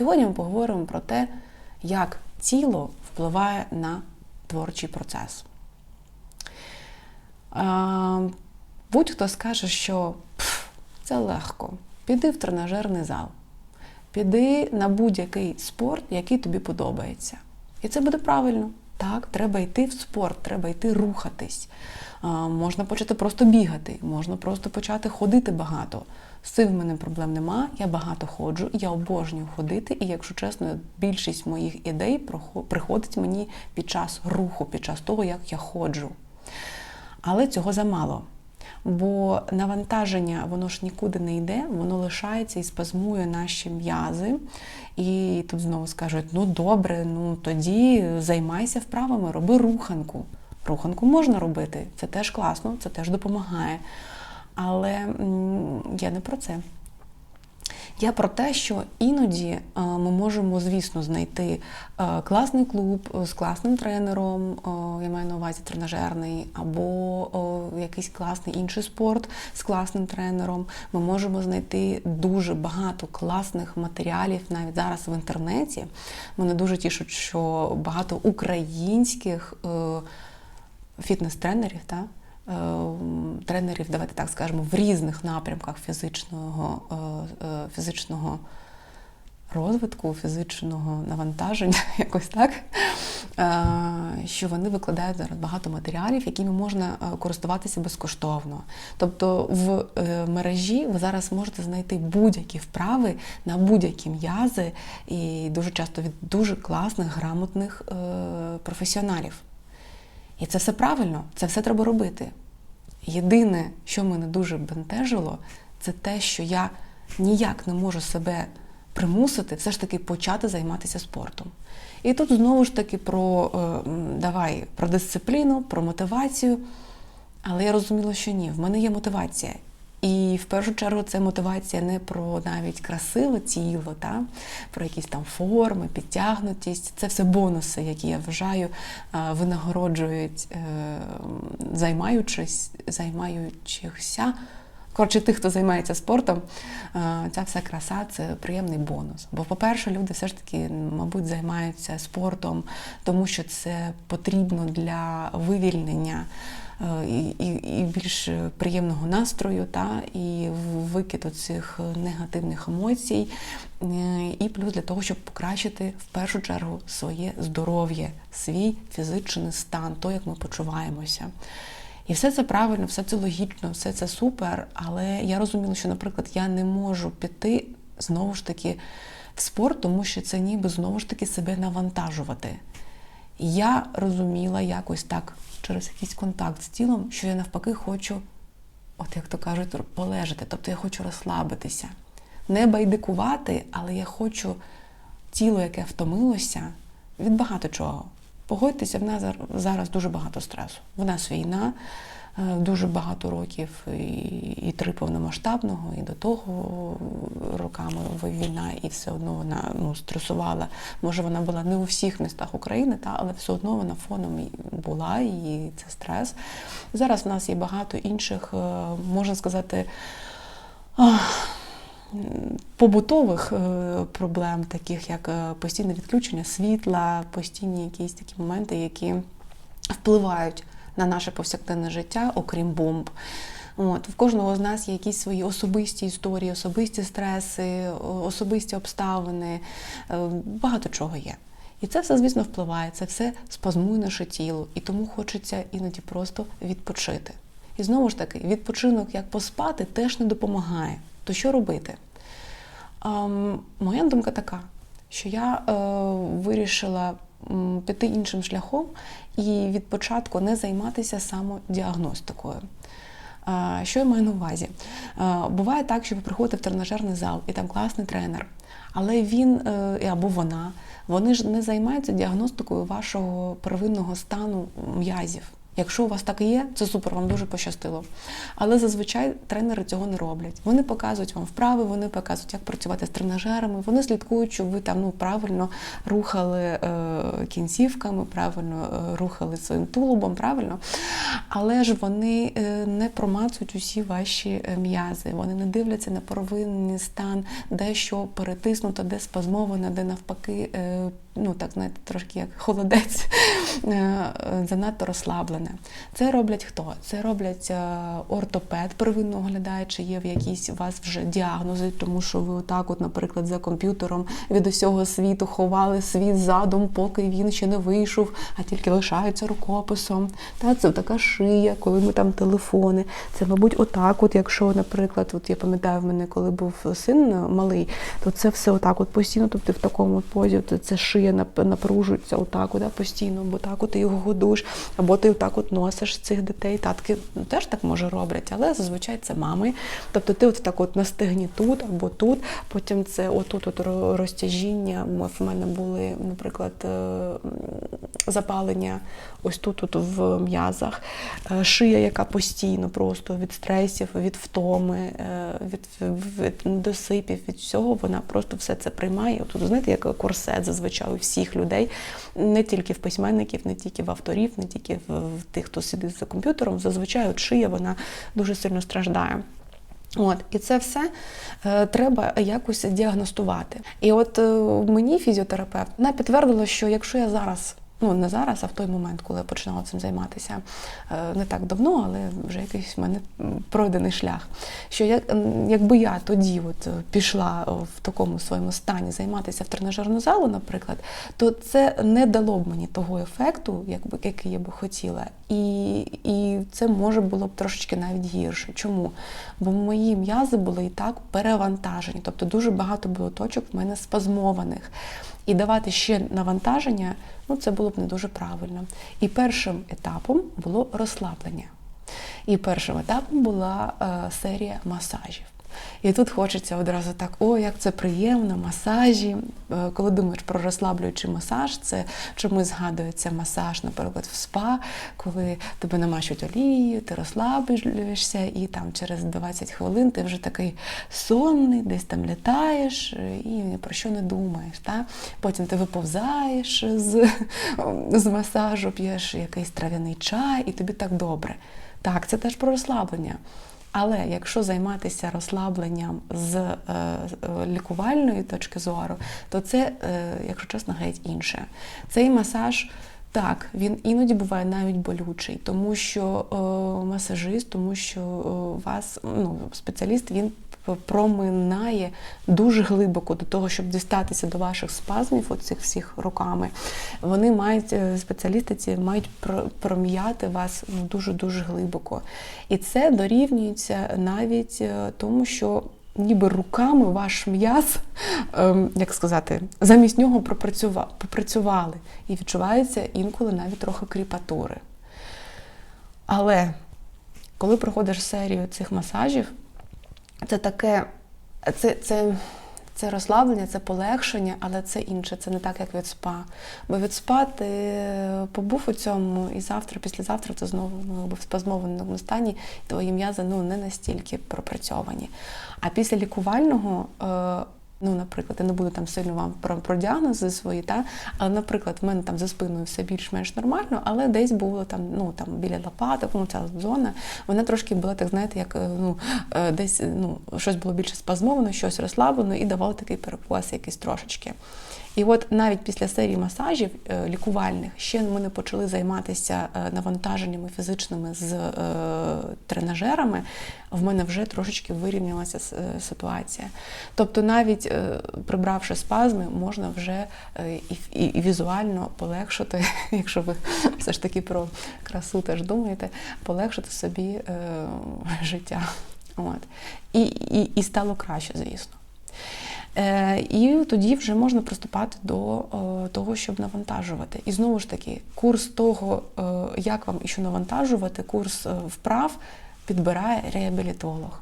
Сьогодні ми поговоримо про те, як тіло впливає на творчий процес. Будь-хто скаже, що це легко. Піди в тренажерний зал, піди на будь-який спорт, який тобі подобається. І це буде правильно. Так, треба йти в спорт, треба йти рухатись. Можна почати просто бігати, можна просто почати ходити багато. Цим в мене проблем нема. Я багато ходжу, я обожнюю ходити, і, якщо чесно, більшість моїх ідей приходить мені під час руху, під час того, як я ходжу. Але цього замало. Бо навантаження воно ж нікуди не йде, воно лишається і спазмує наші м'язи. І тут знову скажуть: ну добре, ну тоді займайся вправами, роби руханку. Руханку можна робити, це теж класно, це теж допомагає. Але я не про це. Я про те, що іноді е, ми можемо, звісно, знайти е, класний клуб е, з класним тренером, я маю на увазі тренажерний, або якийсь класний інший спорт з класним тренером. Ми можемо знайти дуже багато класних матеріалів навіть зараз в інтернеті. Мене дуже тішить, що багато українських фітнес-тренерів, тренерів, давайте так скажемо, в різних напрямках фізичного, е, е, фізичного розвитку, фізичного навантаження, якось так, е, що вони викладають зараз багато матеріалів, якими можна е, користуватися безкоштовно. Тобто в е, мережі ви зараз можете знайти будь-які вправи на будь-які м'язи і дуже часто від дуже класних, грамотних е, професіоналів. І це все правильно, це все треба робити. Єдине, що мене дуже бентежило, це те, що я ніяк не можу себе примусити все ж таки почати займатися спортом. І тут знову ж таки про е, давай про дисципліну, про мотивацію. Але я розуміла, що ні, в мене є мотивація. І в першу чергу це мотивація не про навіть красиве тіло, та? про якісь там форми, підтягнутість. Це все бонуси, які я вважаю винагороджують, е, займаючись, займаючихся. Коротше, тих, хто займається спортом, ця вся краса це приємний бонус. Бо, по-перше, люди все ж таки, мабуть, займаються спортом, тому що це потрібно для вивільнення і, і, і більш приємного настрою, та, і викиду цих негативних емоцій, е, і плюс для того, щоб покращити в першу чергу своє здоров'я, свій фізичний стан, то, як ми почуваємося. І все це правильно, все це логічно, все це супер. Але я розуміла, що, наприклад, я не можу піти знову ж таки в спорт, тому що це ніби знову ж таки себе навантажувати. Я розуміла якось так через якийсь контакт з тілом, що я навпаки хочу, от як то кажуть, полежати. Тобто я хочу розслабитися, не байдикувати, але я хочу тіло, яке втомилося від багато чого. Погодьтеся, в нас зараз дуже багато стресу. В нас війна, дуже багато років і, і три повномасштабного, і до того роками війна, і все одно вона ну, стресувала. Може, вона була не у всіх містах України, та, але все одно вона фоном була, і це стрес. Зараз в нас є багато інших, е, можна сказати, побутових е, проблем, таких як е, постійне відключення світла, постійні якісь такі моменти, які впливають на наше повсякденне життя, окрім бомб. От, в кожного з нас є якісь свої особисті історії, особисті стреси, особисті обставини, е, багато чого є. І це все, звісно, впливає, це все спазмує наше тіло, і тому хочеться іноді просто відпочити. І знову ж таки, відпочинок як поспати теж не допомагає. То що робити? Ем, моя думка така, що я е, вирішила піти іншим шляхом і від початку не займатися самодіагностикою. Що я маю на увазі? Буває так, що ви приходите в тренажерний зал, і там класний тренер, але він е, або вона, вони ж не займаються діагностикою вашого первинного стану м'язів. Якщо у вас так є, це супер, вам дуже пощастило. Але зазвичай тренери цього не роблять. Вони показують вам вправи, вони показують, як працювати з тренажерами, вони слідкують, щоб ви там ну, правильно рухали е, кінцівками, правильно е, рухали своїм тулубом, правильно. Але ж вони е, не промацують усі ваші е, м'язи, вони не дивляться на первинний стан, де що перетиснуто, де спазмовано, де навпаки, е, ну так знаєте, трошки як холодець, е, е, занадто розслаблене. Це роблять хто? Це роблять е, ортопед, первинно оглядає, чи є в якісь у вас вже діагнози, тому що ви отак, от, наприклад, за комп'ютером від усього світу ховали світ задум, поки він ще не вийшов, а тільки лишається рукописом. Та це така шия, коли ми там телефони. Це, мабуть, отак. От, якщо, наприклад, от я пам'ятаю, в мене коли був син малий, то це все отак, от постійно, тобто в такому позі, це шия напружується отак, от, постійно, бо так от ти його годуєш, або ти отак от носиш цих дітей. Татки ну, теж так може роблять, але зазвичай це мами. Тобто ти от так от на стегні тут або тут, потім це отут от розтяжіння. В мене були, наприклад, е, запалення ось тут, от в м'язах, Е, шия, яка постійно просто від стресів, від втоми, е, від, від недосипів, від всього, вона просто все це приймає. Тут, знаєте, як корсет зазвичай у всіх людей, не тільки в письменників, не тільки в авторів, не тільки в тих, хто сидить за комп'ютером. Зазвичай от шия вона дуже сильно страждає. От, і це все е, треба якось діагностувати. І от е, мені фізіотерапевт вона підтвердила, що якщо я зараз, ну не зараз, а в той момент, коли я починала цим займатися, е, не так давно, але вже якийсь в мене пройдений шлях. Що я, якби я тоді от е, пішла е, в такому своєму стані займатися в тренажерну залу, наприклад, то це не дало б мені того ефекту, якби який я би хотіла. І, і це може було б трошечки навіть гірше. Чому? Бо мої м'язи були і так перевантажені, тобто дуже багато було точок в мене спазмованих. І давати ще навантаження, ну це було б не дуже правильно. І першим етапом було розслаблення. І першим етапом була е, серія масажів. І тут хочеться одразу так, о, як це приємно, масажі. Е, Коли думаєш про розслаблюючий масаж, це чомусь згадується масаж, наприклад, в спа, коли тебе намащують олією, ти розслаблюєшся, і там через 20 хвилин ти вже такий сонний, десь там літаєш е, і про що не думаєш. Та? Потім ти виповзаєш з, з масажу, п'єш якийсь трав'яний чай, і тобі так добре. Так, це теж про розслаблення. Але якщо займатися розслабленням з е, лікувальної точки зору, то це, е, якщо чесно, геть інше. Цей масаж. Так, він іноді буває навіть болючий, тому що е, масажист, тому що е, вас ну, спеціаліст він проминає дуже глибоко до того, щоб дістатися до ваших спазмів, оцих всіх руками. Вони мають е, спеціалісти ці мають про- пром'яти вас дуже дуже глибоко. І це дорівнюється навіть е, тому, що ніби руками ваш м'яз, ем, як сказати, замість нього попрацювали. І відчувається інколи навіть трохи кріпатури. Але коли проходиш серію цих масажів, це таке, це, це, це розслаблення, це полегшення, але це інше, це не так, як від спа. Бо від спа ти побув у цьому, і завтра, післязавтра ти знову ну, в спазмованому стані, і твої м'язи ну, не настільки пропрацьовані. А після лікувального. Е, Ну, наприклад, я не буду там сильно вам про, про діагнози свої, та але, наприклад, в мене там за спиною все більш-менш нормально, але десь було там, ну там біля лопаток, ну ця зона, вона трошки була, так знаєте, як е, ну е, десь ну щось було більше спазмовано, щось розслаблено і давало такий перекос якийсь трошечки. І от навіть після серії масажів е, лікувальних ще ми не почали займатися е, навантаженнями фізичними з е, тренажерами, в мене вже трошечки вирівнялася ситуація. Тобто, навіть прибравши спазми, можна вже і, візуально полегшити, якщо ви все ж таки про красу теж думаєте, полегшити собі життя. От. І, і, і стало краще, звісно. Е, І тоді вже можна приступати до е, того, щоб навантажувати. І знову ж таки, курс того, е, як вам і що навантажувати, курс вправ підбирає реабілітолог.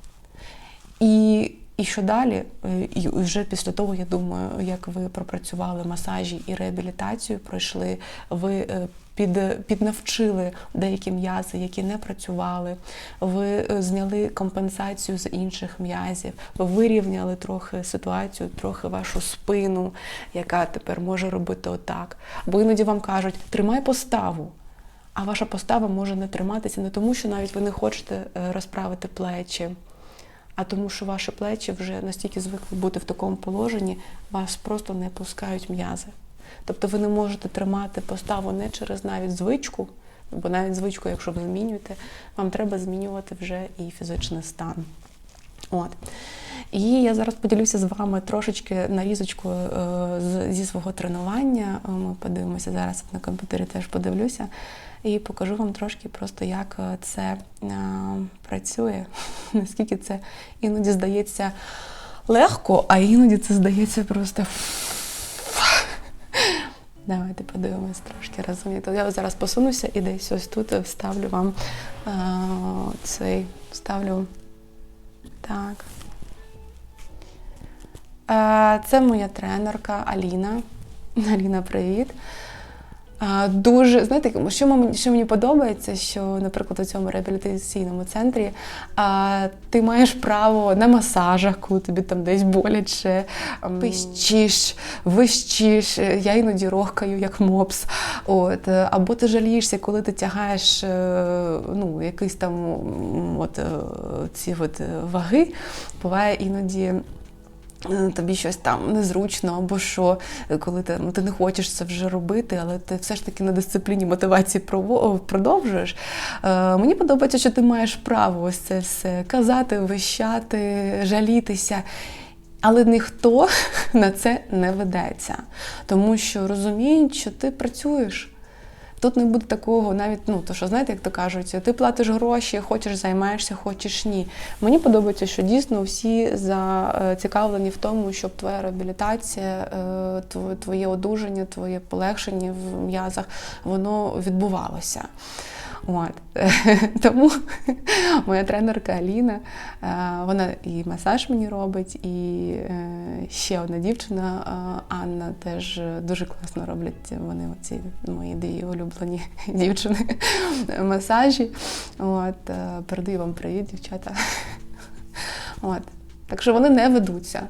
І І що далі? Е, І вже після того, я думаю, як ви пропрацювали масажі і реабілітацію, пройшли, ви е, під, піднавчили деякі м'язи, які не працювали, ви е, зняли компенсацію з інших м'язів, ви вирівняли трохи ситуацію, трохи вашу спину, яка тепер може робити отак. Бо іноді вам кажуть, тримай поставу. А ваша постава може не триматися не тому, що навіть ви не хочете розправити плечі, а тому, що ваші плечі вже настільки звикли бути в такому положенні, вас просто не пускають м'язи. Тобто ви не можете тримати поставу не через навіть звичку, бо навіть звичку, якщо ви змінюєте, вам треба змінювати вже і фізичний стан. От. І я зараз поділюся з вами трошечки нарізочкою е, зі свого тренування. Е, Ми подивимося зараз на комп'ютері теж подивлюся. І покажу вам трошки просто, як е, це працює, наскільки це іноді здається легко, а іноді це здається просто. Давайте подивимось трошки разом. Я зараз посунуся і десь ось тут вставлю вам е, цей вставлю. Так. Е, Це моя тренерка Аліна. Аліна, привіт. Е, Дуже, знаєте, що мені, що мені подобається, що, наприклад, у цьому реабілітаційному центрі а, ти маєш право на масажах, коли тобі там десь боляче, пищиш, вищиш, е, я іноді рохкаю, як мопс. От, е, або ти жалієшся, коли ти тягаєш е, ну, якісь там от, е, ці от е, ваги. Буває іноді. Е, Тобі щось там незручно, або що, е, коли ти, ну, ти не хочеш це вже робити, але ти все ж таки на дисципліні мотивації продовжуєш. Е, мені подобається, що ти маєш право ось це все казати, вищати, жалітися. Але ніхто на це не ведеться, тому що розуміють, що ти працюєш. Тут не буде такого, навіть ну то що знаєте, як то кажуть, ти платиш гроші, хочеш займаєшся, хочеш ні. Мені подобається, що дійсно всі зацікавлені в тому, щоб твоя реабілітація, е, твоє одужання, твоє полегшення в м'язах, воно відбувалося. От. Тому моя тренерка Аліна, е, вона і масаж мені робить, і е, ще одна дівчина е, Анна теж дуже класно роблять вони оці мої дві улюблені дівчини масажі. От, передаю вам привіт, дівчата. От. Так що вони не ведуться.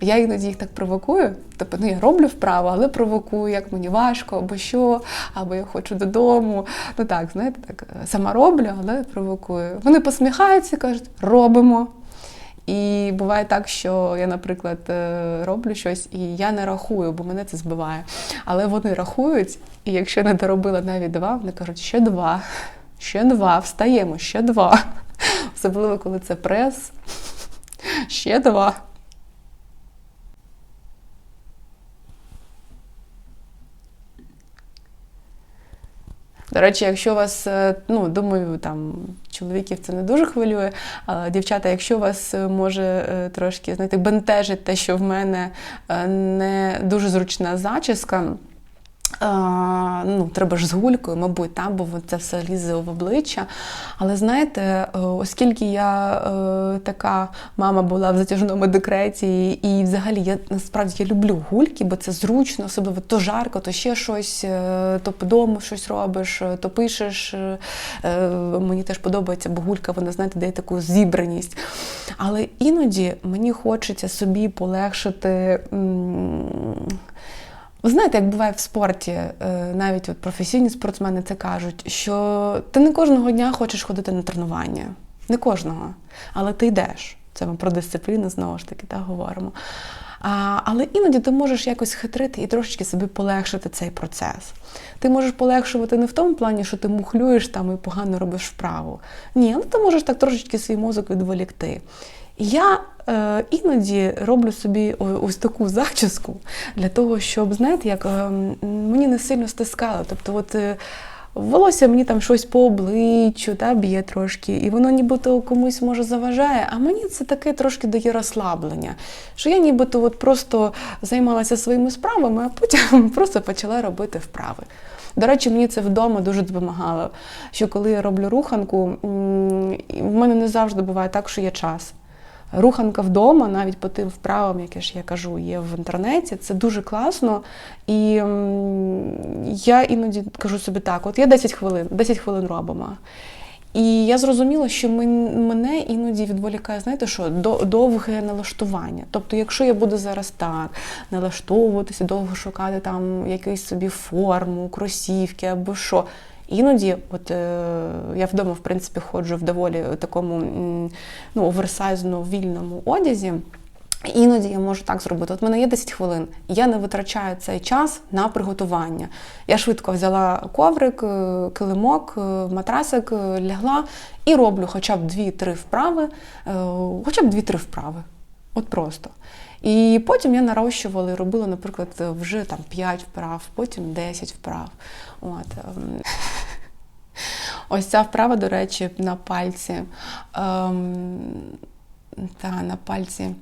Я іноді їх так провокую. Тобто, ну я роблю вправо, але провокую, як мені важко, або що, або я хочу додому. Ну так, знаєте, так е, сама роблю, але провокую. Вони посміхаються, кажуть, робимо. І буває так, що я, наприклад, е, роблю щось і я не рахую, бо мене це збиває. Але вони рахують, і якщо не доробила навіть два, вони кажуть, ще два, ще два, встаємо, ще два. Особливо, коли це прес. Ще два. До речі, якщо вас, е, ну думаю, там чоловіків це не дуже хвилює, але дівчата, якщо вас е, може е, трошки знаєте, бентежить те, що в мене не дуже зручна зачіска. Ну, треба ж з гулькою, мабуть, там, бо це все лізе в обличчя. Але знаєте, е, оскільки я е, така мама була в затяжному декреті, і взагалі я насправді я люблю гульки, бо це зручно, особливо то жарко, то ще щось, е, то по дому щось робиш, то пишеш. Мені теж подобається, бо гулька, вона, знаєте, дає таку зібраність. Але іноді мені хочеться собі полегшити. Ви знаєте, як буває в спорті, е, навіть от професійні спортсмени це кажуть, що ти не кожного дня хочеш ходити на тренування. Не кожного. Але ти йдеш. Це ми про дисципліну знову ж таки так говоримо. А, але іноді ти можеш якось хитрити і трошечки собі полегшити цей процес. Ти можеш полегшувати не в тому плані, що ти мухлюєш там і погано робиш вправу. Ні, але ти можеш так трошечки свій мозок відволікти. Я е, іноді роблю собі ось таку зачіску для того, щоб, знаєте, як е, мені не сильно стискало. Тобто, от е, волосся мені там щось по обличчю та, б'є трошки, і воно нібито комусь може заважає, а мені це таке трошки дає розслаблення. Що я нібито от просто займалася своїми справами, а потім просто почала робити вправи. До речі, мені це вдома дуже допомагало. Що коли я роблю руханку, в мене не завжди буває так, що є час. Руханка вдома, навіть по тим вправам, які ж я кажу, є в інтернеті. Це дуже класно. І я іноді кажу собі так: от є 10 хвилин, 10 хвилин робимо. І я зрозуміла, що мен- мене іноді відволікає, знаєте що, до- довге налаштування. Тобто, якщо я буду зараз так налаштовуватися, довго шукати там якусь собі форму, кросівки або що. Іноді, от е, я вдома, в принципі, ходжу в доволі такому ну, оверсайзно вільному одязі. Іноді я можу так зробити. От в мене є 10 хвилин, я не витрачаю цей час на приготування. Я швидко взяла коврик, е, килимок, е, матрасик, лягла і роблю хоча б 2-3 вправи, хоча б 2-3 вправи. От просто. І потім я нарощувала і робила, наприклад, вже там 5 вправ, потім 10 вправ. От. ем. Ось ця вправа, до речі, на пальці. Ем, та, на пальці.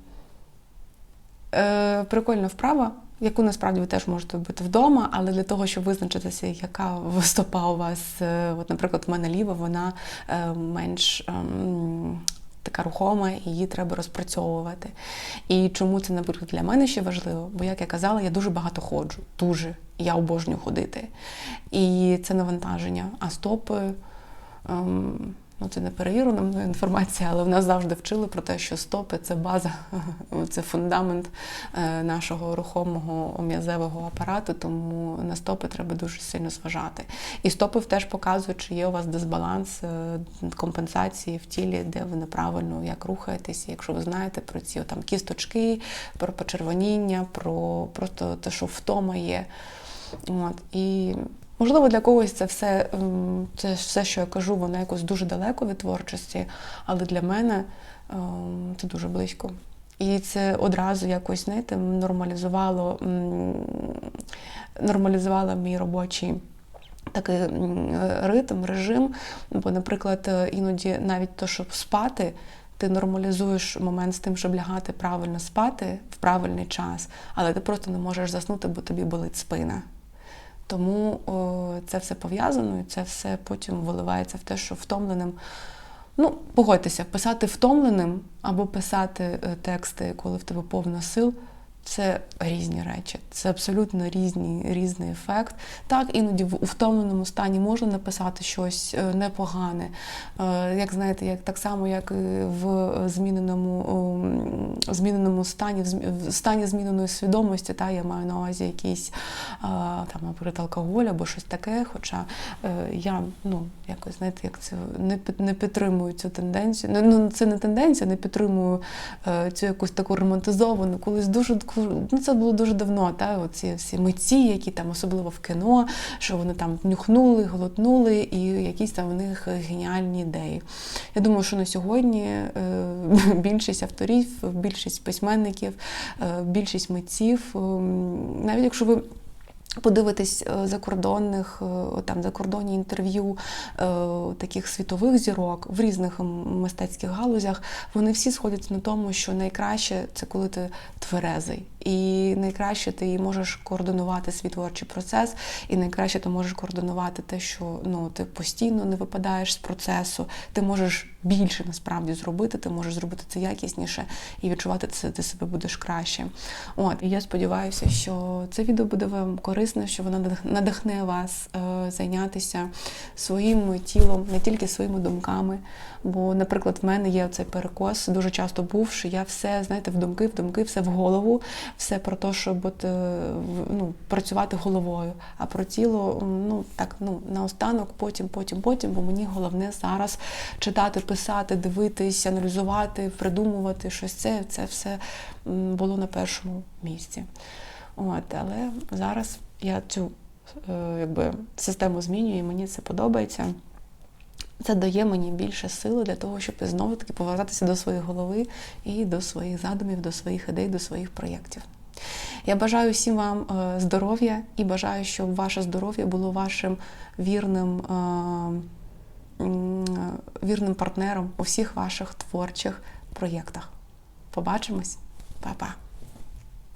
Е, прикольна вправа, яку насправді ви теж можете робити вдома, але для того, щоб визначитися, яка стопа у вас, е, от, наприклад, в мене ліва, вона е, менш. ем, Така рухома, і її треба розпрацьовувати. І чому це, наприклад, для мене ще важливо? Бо, як я казала, я дуже багато ходжу. Дуже. Я обожнюю ходити. І це навантаження. А стопи. Ем, Ну, це не перевірена мною інформація, але в нас завжди вчили про те, що стопи це база, це фундамент е, нашого рухомого м'язевого апарату, тому на стопи треба дуже сильно зважати. І стопи теж показують, чи є у вас дисбаланс е, компенсації в тілі, де ви неправильно як рухаєтесь. Якщо ви знаєте про ці там кісточки, про почервоніння, про просто те, що втома є. От. І Можливо, для когось це все, ем, це все, що я кажу, воно якось дуже далеко від творчості, але для мене ем, це дуже близько. І це одразу якось, знаєте, нормалізувало, нормалізувало мій робочий. Такий ритм, режим. Бо, наприклад, іноді навіть то, щоб спати, ти нормалізуєш момент з тим, щоб лягати правильно спати в правильний час, але ти просто не можеш заснути, бо тобі болить спина. Тому о, це все пов'язано, і це все потім виливається в те, що втомленим. Ну, погодьтеся, писати втомленим або писати е, тексти, коли в тебе повно сил. Це різні речі, це абсолютно різні, різний ефект. Так, іноді в втомленому стані можна написати щось е, непогане. Е, Як знаєте, як так само, як в зміненому, зміненому стані, в стані зміненої свідомості, та я маю на увазі якийсь е, там, наприклад, алкоголь або щось таке. Хоча я ну якось знаєте, як це не не підтримую цю тенденцію. Ну, Ну це не тенденція, не підтримую цю якусь таку романтизовану. Колись дуже ну це було дуже давно. Та оці всі митці, які там особливо в кіно, що вони там нюхнули, глотнули, і якісь там в них геніальні ідеї. Я думаю, що на сьогодні е, більшість авторів, більшість письменників, е, більшість митців, е, навіть якщо ви подивитись е, закордонних е, там закордонні інтерв'ю е, таких світових зірок в різних мистецьких галузях, вони всі сходяться на тому, що найкраще це коли ти тверезий. І найкраще ти можеш координувати свій творчий процес, і найкраще ти можеш координувати те, що ну ти постійно не випадаєш з процесу. Ти можеш більше насправді зробити, ти можеш зробити це якісніше і відчувати це, ти себе будеш краще. От і я сподіваюся, що це відео буде вам корисне, що воно надих- надихне вас е, зайнятися своїм тілом, не тільки своїми думками. Бо, наприклад, в мене є цей перекос, дуже часто був, що я все, знаєте, в думки, в думки, все в голову, все про те, щоб от, е, ну, працювати головою. А про тіло, ну так, ну наостанок, потім, потім, потім, бо мені головне зараз читати, писати, дивитись, аналізувати, придумувати щось. Це, це все було на першому місці. От, але зараз я цю е, якби, систему змінюю, і мені це подобається. Це дає мені більше сили для того, щоб знову таки повертатися до своєї голови і до своїх задумів, до своїх ідей, до своїх проєктів. Я бажаю всім вам е, здоров'я і бажаю, щоб ваше здоров'я було вашим вірним, е, вірним партнером у всіх ваших творчих проєктах. Побачимось, Па-па!